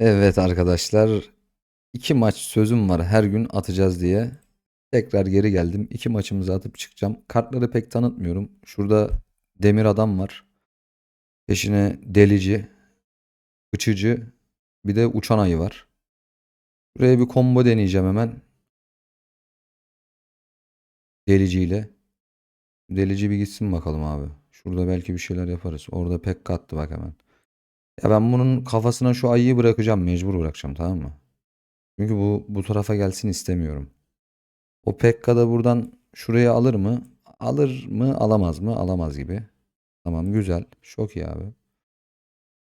Evet arkadaşlar, iki maç sözüm var her gün atacağız diye. Tekrar geri geldim. İki maçımızı atıp çıkacağım. Kartları pek tanıtmıyorum. Şurada demir adam var. Peşine delici, uçucu, bir de uçan ayı var. Buraya bir combo deneyeceğim hemen. Deliciyle. Delici bir gitsin bakalım abi. Şurada belki bir şeyler yaparız. Orada pek kattı bak hemen. Ya ben bunun kafasına şu ayıyı bırakacağım. Mecbur bırakacağım tamam mı? Çünkü bu bu tarafa gelsin istemiyorum. O Pekka da buradan şuraya alır mı? Alır mı? Alamaz mı? Alamaz gibi. Tamam güzel. Çok iyi abi.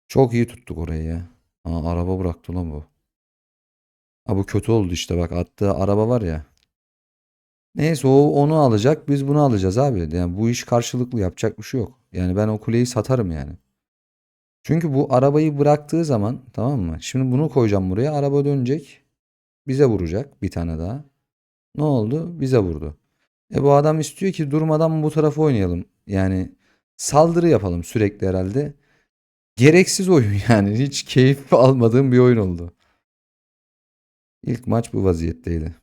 Çok iyi tuttuk orayı ya. Aa, araba bıraktı lan bu. Ha bu kötü oldu işte bak attığı araba var ya. Neyse o onu alacak biz bunu alacağız abi. Yani bu iş karşılıklı yapacak bir şey yok. Yani ben o kuleyi satarım yani. Çünkü bu arabayı bıraktığı zaman tamam mı? Şimdi bunu koyacağım buraya. Araba dönecek. Bize vuracak bir tane daha. Ne oldu? Bize vurdu. E bu adam istiyor ki durmadan bu tarafa oynayalım. Yani saldırı yapalım sürekli herhalde. Gereksiz oyun yani. Hiç keyif almadığım bir oyun oldu. İlk maç bu vaziyetteydi.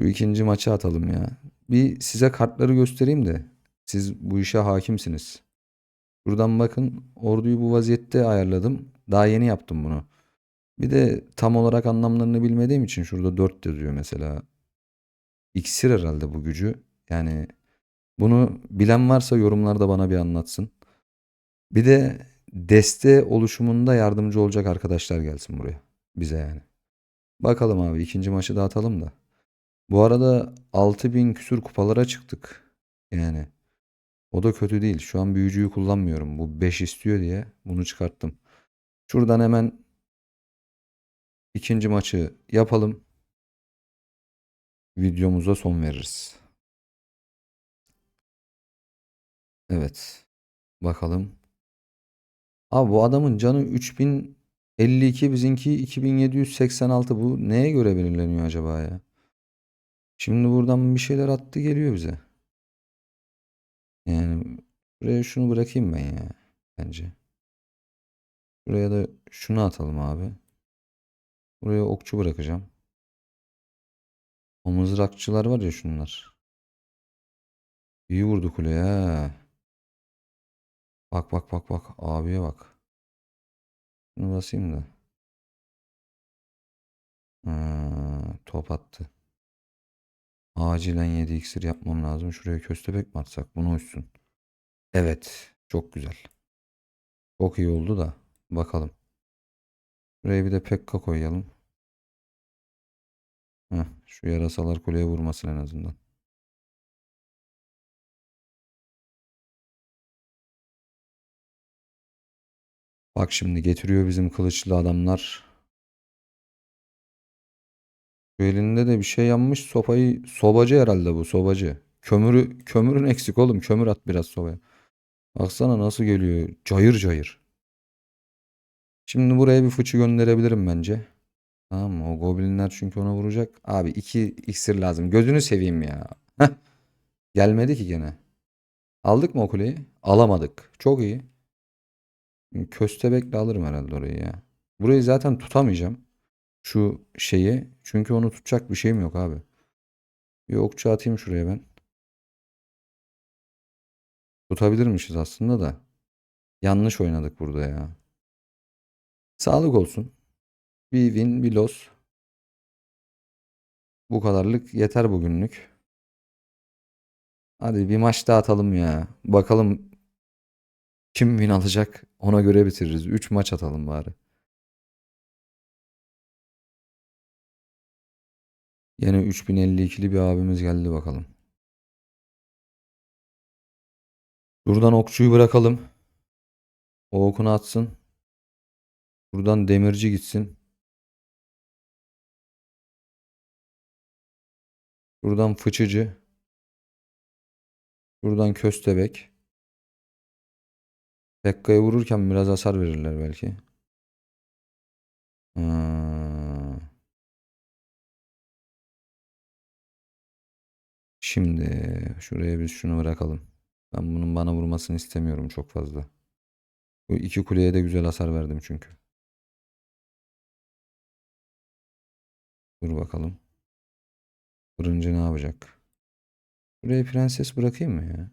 Şu ikinci maçı atalım ya. Bir size kartları göstereyim de siz bu işe hakimsiniz. Buradan bakın orduyu bu vaziyette ayarladım. Daha yeni yaptım bunu. Bir de tam olarak anlamlarını bilmediğim için şurada 4 yazıyor mesela. İksir herhalde bu gücü. Yani bunu bilen varsa yorumlarda bana bir anlatsın. Bir de deste oluşumunda yardımcı olacak arkadaşlar gelsin buraya. Bize yani. Bakalım abi ikinci maçı da atalım da. Bu arada 6000 küsür kupalara çıktık. Yani o da kötü değil. Şu an büyücüyü kullanmıyorum. Bu 5 istiyor diye bunu çıkarttım. Şuradan hemen ikinci maçı yapalım. Videomuza son veririz. Evet. Bakalım. Abi bu adamın canı 3052 bizimki 2786 bu neye göre belirleniyor acaba ya? Şimdi buradan bir şeyler attı geliyor bize. Yani buraya şunu bırakayım ben ya bence. Buraya da şunu atalım abi. Buraya okçu bırakacağım. O mızrakçılar var ya şunlar. İyi vurdu kuleye ha. Bak bak bak bak abiye bak. Şunu basayım da. Ha, top attı. Acilen 7 iksir yapmam lazım. Şuraya köstebek mi atsak? Bunu uçsun. Evet. Çok güzel. Çok iyi oldu da. Bakalım. Şuraya bir de Pekka koyalım. Heh, şu yarasalar kuleye vurmasın en azından. Bak şimdi getiriyor bizim kılıçlı adamlar. Elinde de bir şey yanmış sopayı. Sobacı herhalde bu sobacı. Kömürü, kömürün eksik oğlum. Kömür at biraz sobaya. Baksana nasıl geliyor. Cayır cayır. Şimdi buraya bir fıçı gönderebilirim bence. Tamam mı? O goblinler çünkü ona vuracak. Abi iki iksir lazım. Gözünü seveyim ya. Heh. Gelmedi ki gene. Aldık mı o kuleyi? Alamadık. Çok iyi. Köstebekle alırım herhalde orayı ya. Burayı zaten tutamayacağım. Şu şeyi. Çünkü onu tutacak bir şeyim yok abi. Bir okçu atayım şuraya ben. Tutabilirmişiz aslında da. Yanlış oynadık burada ya. Sağlık olsun. Bir win bir loss. Bu kadarlık yeter bugünlük. Hadi bir maç daha atalım ya. Bakalım kim win alacak ona göre bitiririz. 3 maç atalım bari. Yine 3052'li bir abimiz geldi bakalım. Buradan okçuyu bırakalım. O okunu atsın. Buradan demirci gitsin. Buradan fıçıcı. Buradan köstebek. Pekka'ya vururken biraz hasar verirler belki. Hmm. Şimdi şuraya biz şunu bırakalım. Ben bunun bana vurmasını istemiyorum çok fazla. Bu iki kuleye de güzel hasar verdim çünkü. Dur bakalım. Fırıncı ne yapacak? Buraya prenses bırakayım mı ya?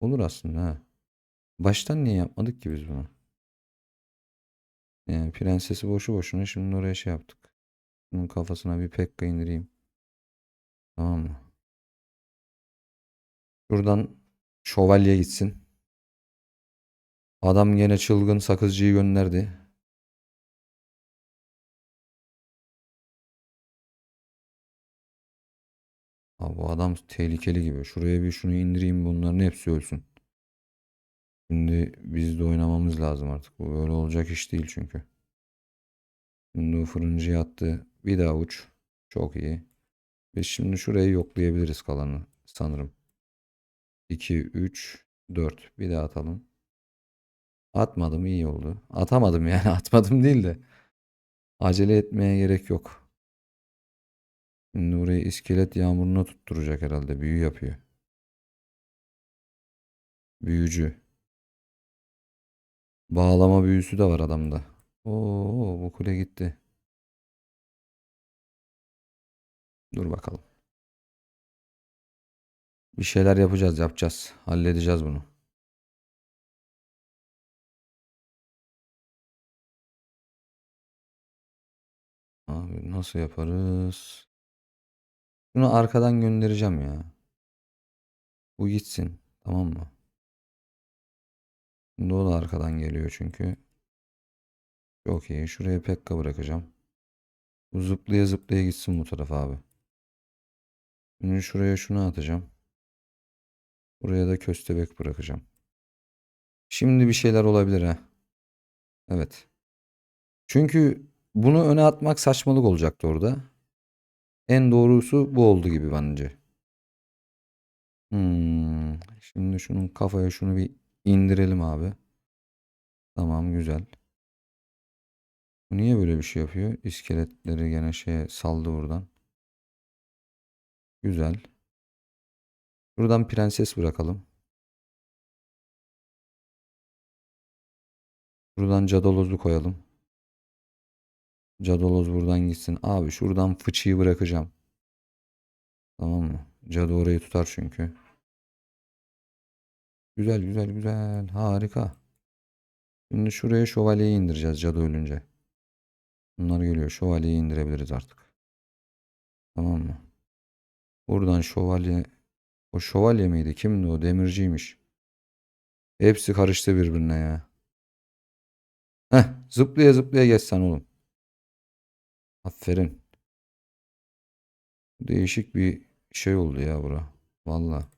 Olur aslında ha. Baştan niye yapmadık ki biz bunu? Yani prensesi boşu boşuna şimdi oraya şey yaptık. Bunun kafasına bir pekka indireyim. Tamam mı? Şuradan şövalye gitsin. Adam gene çılgın sakızcıyı gönderdi. Abi bu adam tehlikeli gibi. Şuraya bir şunu indireyim bunların hepsi ölsün. Şimdi biz de oynamamız lazım artık. Bu böyle olacak iş değil çünkü. Şimdi fırıncı attı. Bir daha uç. Çok iyi. Biz şimdi şurayı yoklayabiliriz kalanı sanırım. 2, 3, 4. Bir daha atalım. Atmadım iyi oldu. Atamadım yani atmadım değil de. Acele etmeye gerek yok. Şimdi orayı iskelet yağmuruna tutturacak herhalde. Büyü yapıyor. Büyücü. Bağlama büyüsü de var adamda. Oo bu kule gitti. Dur bakalım. Bir şeyler yapacağız, yapacağız. Halledeceğiz bunu. Abi nasıl yaparız? Şunu arkadan göndereceğim ya. Bu gitsin. Tamam mı? Şimdi o da arkadan geliyor çünkü. Çok iyi. Şuraya Pekka bırakacağım. Bu zıplaya zıplaya gitsin bu tarafa abi. Şimdi şuraya şunu atacağım. Buraya da köstebek bırakacağım. Şimdi bir şeyler olabilir ha. Evet. Çünkü bunu öne atmak saçmalık olacaktı orada. En doğrusu bu oldu gibi bence. Hmm. Şimdi şunun kafaya şunu bir indirelim abi. Tamam güzel. Bu niye böyle bir şey yapıyor? İskeletleri gene şeye saldı buradan. Güzel. Buradan prenses bırakalım. Buradan cadalozu koyalım. Cadaloz buradan gitsin. Abi şuradan fıçıyı bırakacağım. Tamam mı? Cadı orayı tutar çünkü. Güzel güzel güzel. Harika. Şimdi şuraya şövalyeyi indireceğiz cadı ölünce. Bunlar geliyor. Şövalyeyi indirebiliriz artık. Tamam mı? Buradan şövalye. O şövalye miydi? Kimdi o? Demirciymiş. Hepsi karıştı birbirine ya. Heh, zıplaya zıplaya geçsen oğlum. Aferin. Değişik bir şey oldu ya bura. Valla.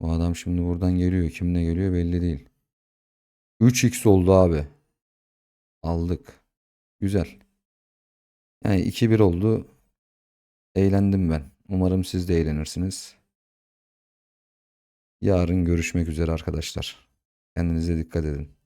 Bu adam şimdi buradan geliyor. Kimle geliyor belli değil. 3x oldu abi. Aldık. Güzel. Yani 2-1 oldu. Eğlendim ben. Umarım siz de eğlenirsiniz. Yarın görüşmek üzere arkadaşlar. Kendinize dikkat edin.